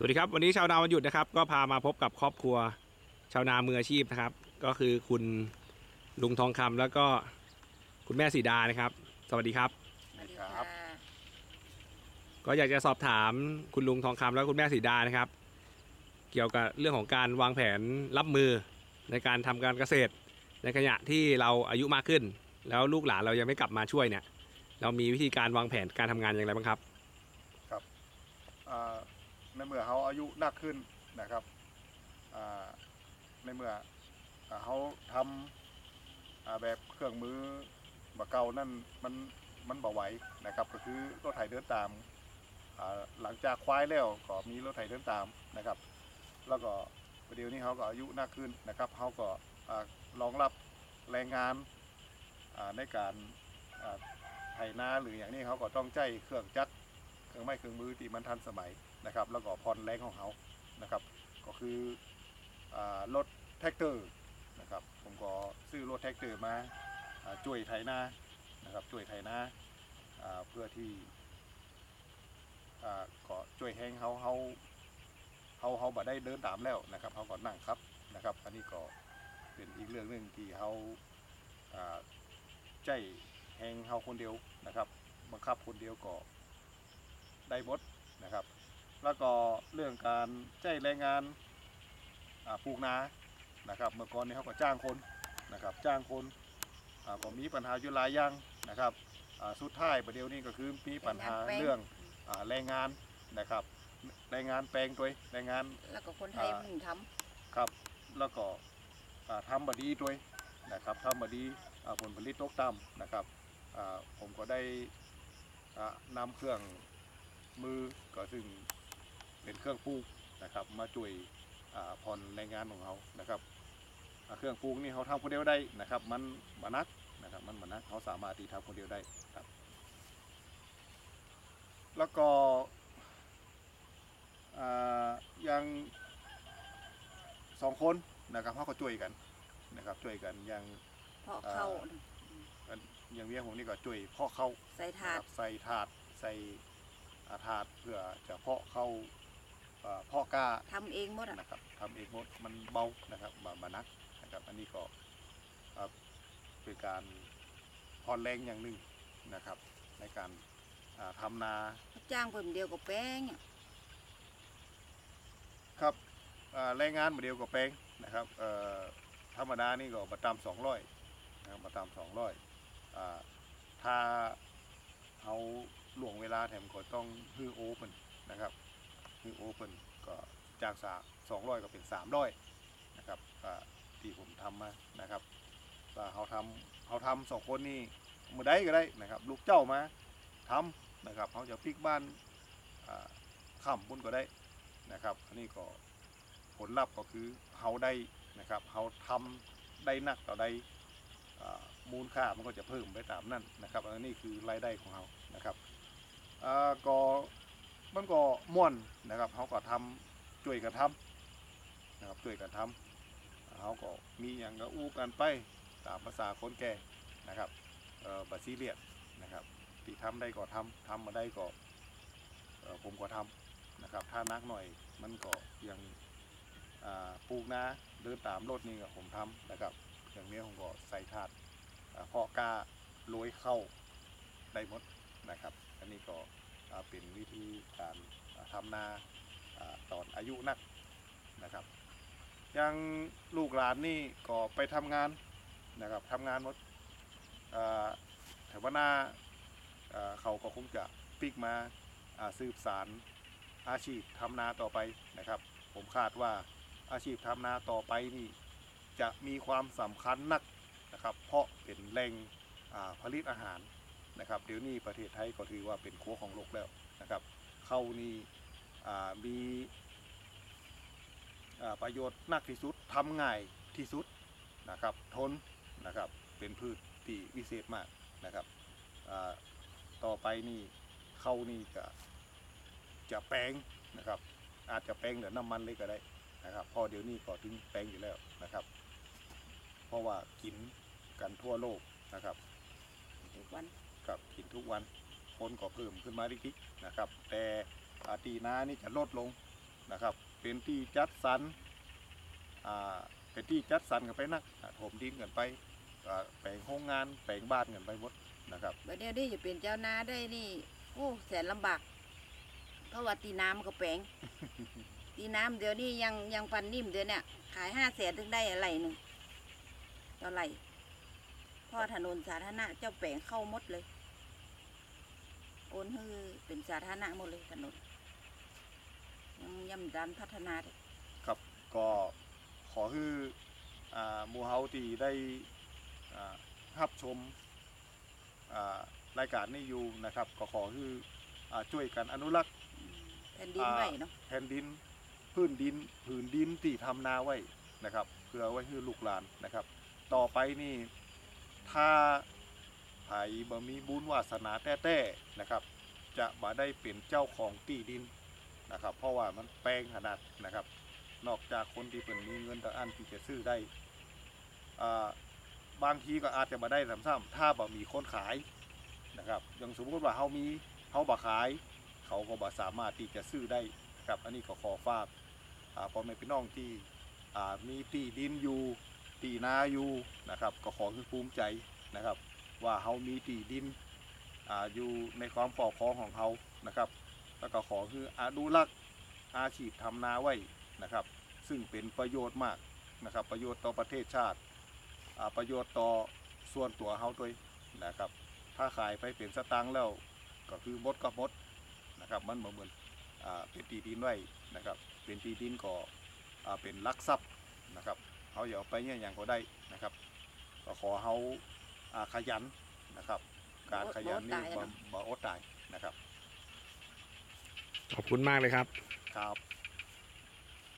สวัสดีครับวันนี้ชาวนาวันหยุดนะครับ ก็พามาพบกับครอบครัว ชาวนามืออาชีพนะครับ ก็คือคุณลุงทองคำแล้วก็คุณแม่สีดานะครับ สวัสดีครับสวัสดีครัค่ะบก็อยากจะสอบถามคุณลุงทองคำและคุณแม่สีดานะครับ เกี่ยวกับเรื่องของการวางแผนรับมือในการทำการเกษตร ในขณะที่เราอายุมากขึ้น แล้วลูกหลานเรายังไม่กลับมาช่วยเนี่ย เรามีวิธีการวางแผนการทำงานอย่างไรบ้างครับอ่า ในเมื่อเขาอายุนักขึ้นนะครับในเมื่อเขาทำแบบเครื่องมือแบบเก่านั่นมันมันเบ่ไหวนะครับ ก็คือรถไถเดินตามหลังจากควายแล้วก็มีรถไถเดินตามนะครับ แล้วก็ประเดี๋ยวนี้เขาก็อายุนักขึ้นนะครับเขาก็รองรับแรงงานในการอ่าไถนาหรืออย่างนี้เขาก็ต้องใจเครื่องจักร เครื่องไม้เครื่องมือที่มันทันสมัยนะครับ แล้วก็ผ่อนแรงของเขานะครับ ก็คือรถแท็กเตอร์นะครับผมก็ซื้อรถแท็กเตอร์มาช่วยไถนานะครับช่วยไถนาเพื่อที่ก็ช่วยแห้งเขาเขาเขาเขาบ่ได้เดินตามแล้วนะครับเขาก็นั่งครับนะครับ อันนี้ก็เป็นอีกเรื่องหนึ่งที่เขาอ่าใจแห้งเขาคนเดียวนะครับบังคับคนเดียวก็ ได้หมดนะครับ แล้วก็เรื่องการใช้แรงงานอ่าปลูกนานะครับเมื่อก่อนนี้เขาก็จ้างคนนะครับจ้างคนอ่าก็มีปัญหาอยู่หลายอย่างนะครับอ่าสุดท้ายประเดี๋ยวนี้ก็คือมีปัญหาเรื่องอ่าแรงงานนะครับแรงงานแปลงตัวแรงงานแล้วก็คนไทยอ่ามึงทครับแล้วก็อ่าทำบดีด้วยนะครับทำบดีอ่าผลผลิตตกต่ำนะครับอ่าผมก็ได้อ่านำเครื่อง มือก็ซึ่งเป็นเครื่องปลูกนะครับ มาช่วยอ่าผ่อนแรงงานของเขานะครับอ่าเครื่องปลูกนี่เขาทำคนเดียวได้นะครับ มันบานักนะครับมันบานักเขาสามารถที่ทำคนเดียวได้ครับ แล้วก็อ่ายังสองคนนะครับเขาก็ช่วยกันนะครับช่วยกันอย่างำเพราะเข้าอย่างเมียผมนี่ก็ช่วยเพาะเข้าใส่นะถาคดรับใส่ถาดใส่ อาถาดเพื่อจะเพาะเข้าเอ่อเพาะกล้าทำเองหมดอะนะครับทำเองหมดมันเบานะครับบาบานักนะครับอันนี้ก็เอ่อเป็นการผ่อนแรงอย่างหนึ่งนะครับ ในการอ่าทำนาจ้างคนเดียวกับแป้งอะครับอ่าแรงงานมาเดียวกับแปลงนะครับเอ่อธรรมดานี่ก็ประตามสองร้อยนะครับประตามสองร้อยถ้าเอา หลวงเวลาแถมก็ต้องฮือโอเปนนะครับฮือโอเปนก็จากสาสองร้อยก็เป็นสามร้อยนะครับที่ผมทำมานะครับเขาทำเขาทำสองคนนี่มือได้ก็ได้นะครับลูกเจ้ามาทำนะครับเขาจะพลิกบ้านข้ามบุญก็ได้นะครับ อันนี้ก็ผลลัพธ์ก็คือเขาได้นะครับเขาทำได้นักต่อได้มูลค่ามันก็จะเพิ่มไปตามนั่นนะครับ อันนี้คือรายได้ของเขานะครับ ก็มันก็ม่วนนะครับเขาก็ทำช่วยกันทำนะครับช่วยกันทำเขาก็มีอย่างก็อู้กันไปตามภาษาคนแก่นะครับบัซีเรียสนะครับที่ทำได้ก็ทำทำมาได้ก็ผมก็ทำนะครับถ้านักหน่อยมันก็ยังอ่าปลูกนาเดินตามรถนี่ก็ผมทำนะครับอย่างนี้ผมก็ใส่ถาดอ่าเพาะกล้าโรยเข้าได้หมดนะครับ อันนี้ก็เป็นวิธีการอ่าทำนาอตอนอายุนักนะครับยังลูกหลานนี่ก็ไปทำงานนะครับทำงานหมดแถวบ้านาเขาก็คงจะปิกมาสืบสารอาชีพทำนาต่อไปนะครับ ผมคาดว่าอาชีพทำนาต่อไปนี่จะมีความสำคัญนักนะครับ เพราะเป็นแหล่งผลิตอาหาร นะครับเดี๋ยวนี้ประเทศไทยก็ถือว่าเป็นครัวของโลกแล้วนะครับเข้านี่มีประโยชน์นักที่สุดทำง่ายที่สุดนะครับทนนะครับเป็นพืชที่วิเศษมากนะครับต่อไปนี่เข้านี่จะจะแปลงนะครับอาจจะแปลงเหลือน้ำมันเลยก็ได้นะครับเพอเดี๋ยวนี้ก็ถึงแปลงอยู่แล้วนะครับ เพราะว่ากินกันทั่วโลกนะครับทุกวัน กับกินทุกวันคนก็เพิ่มขึ้นมาดิกๆนะครับ แต่อาตีนานี่จะลดลงนะครับ เป็นที่จัดสรรอ่าเป็นที่จัดสรรกันไปนักอ่าถมดินกันไปอ่าแปลงโรงงานแปลงบ้านกันไปหมดนะครับบัดเดี๋ยวนี้จะเป็นเจ้านาได้นี่โอ้แสนลำบากเพราะว่าตีน้ำก็แปลงตีน้ำเดี๋ยวนี้ยังยังปันนิ่มเดี๋ยวเนี้ยขายห้าแสนถึงได้อะไรหนึ่งต่อไรเพ่อถนนสาธารณะเจ้าแปลงเข้าหมดเลย โอนฮือเป็นสาธารณะหมดเลยถนนยังย่ำดันพัฒนาเลยครับก็ขอให้อ่าหมูเฮาที่ได้อ่ารับชมอ่ารายการนี้อยู่นะครับ ก็ขอให้อ่าช่วยกันอนุรักษ์อืมแผ่นดินไหวเนาะแผ่นดินพื้นดินผืนดินที่ทำนาไว้นะครับเพื่อไว้ให้ลูกหลานนะครับ ต่อไปนี่ถ้า ไผบ่มีบุญวาสนาแต้ๆนะครับ จะบ่ได้เป็นเจ้าของที่ดินนะครับ เพราะว่ามันแปลงขนาดนะครับ นอกจากคนที่เป็นมีเงินตะอันที่จะซื้อได้บางทีก็อาจจะมาได้ซ้ำๆถ้าบ่มีคนขายนะครับอย่างสมมติว่าเฮามีเฮาบ่ขาย เขาก็บ่สามารถที่จะซื้อได้นะครับอันนี้ก็ขอฝากพ่อแม่พี่น้องที่มีที่ดินอยู่ที่นาอยู่นะครับ ก็ขอคือภูมิใจนะครับ ว่าเฮามีที่ดินออยู่ในความปกครองของเขานะครับ แล้วก็ขอคืออนุรักษ์อาชีพทำนาไว้นะครับ ซึ่งเป็นประโยชน์มากนะครับ ประโยชน์ต่อประเทศชาติ ประโยชน์ต่อส่วนตัวเฮาด้วยนะครับ ถ้าขายไปเป็นสตังค์แล้วก็คือมดก็มดนะครับมันเหมือนอ่าเป็นตีดินไว้นะครับ เป็นตีดินก็อ่าเป็นลักทรัพย์นะครับเขาอย่าเอาไปเนี่ยอย่างก็ได้นะครับก็ขอเขา ขยันนะครับ การขยันนี่บ่บ่อดตายนะครับ ขอบคุณมากเลยครับครับ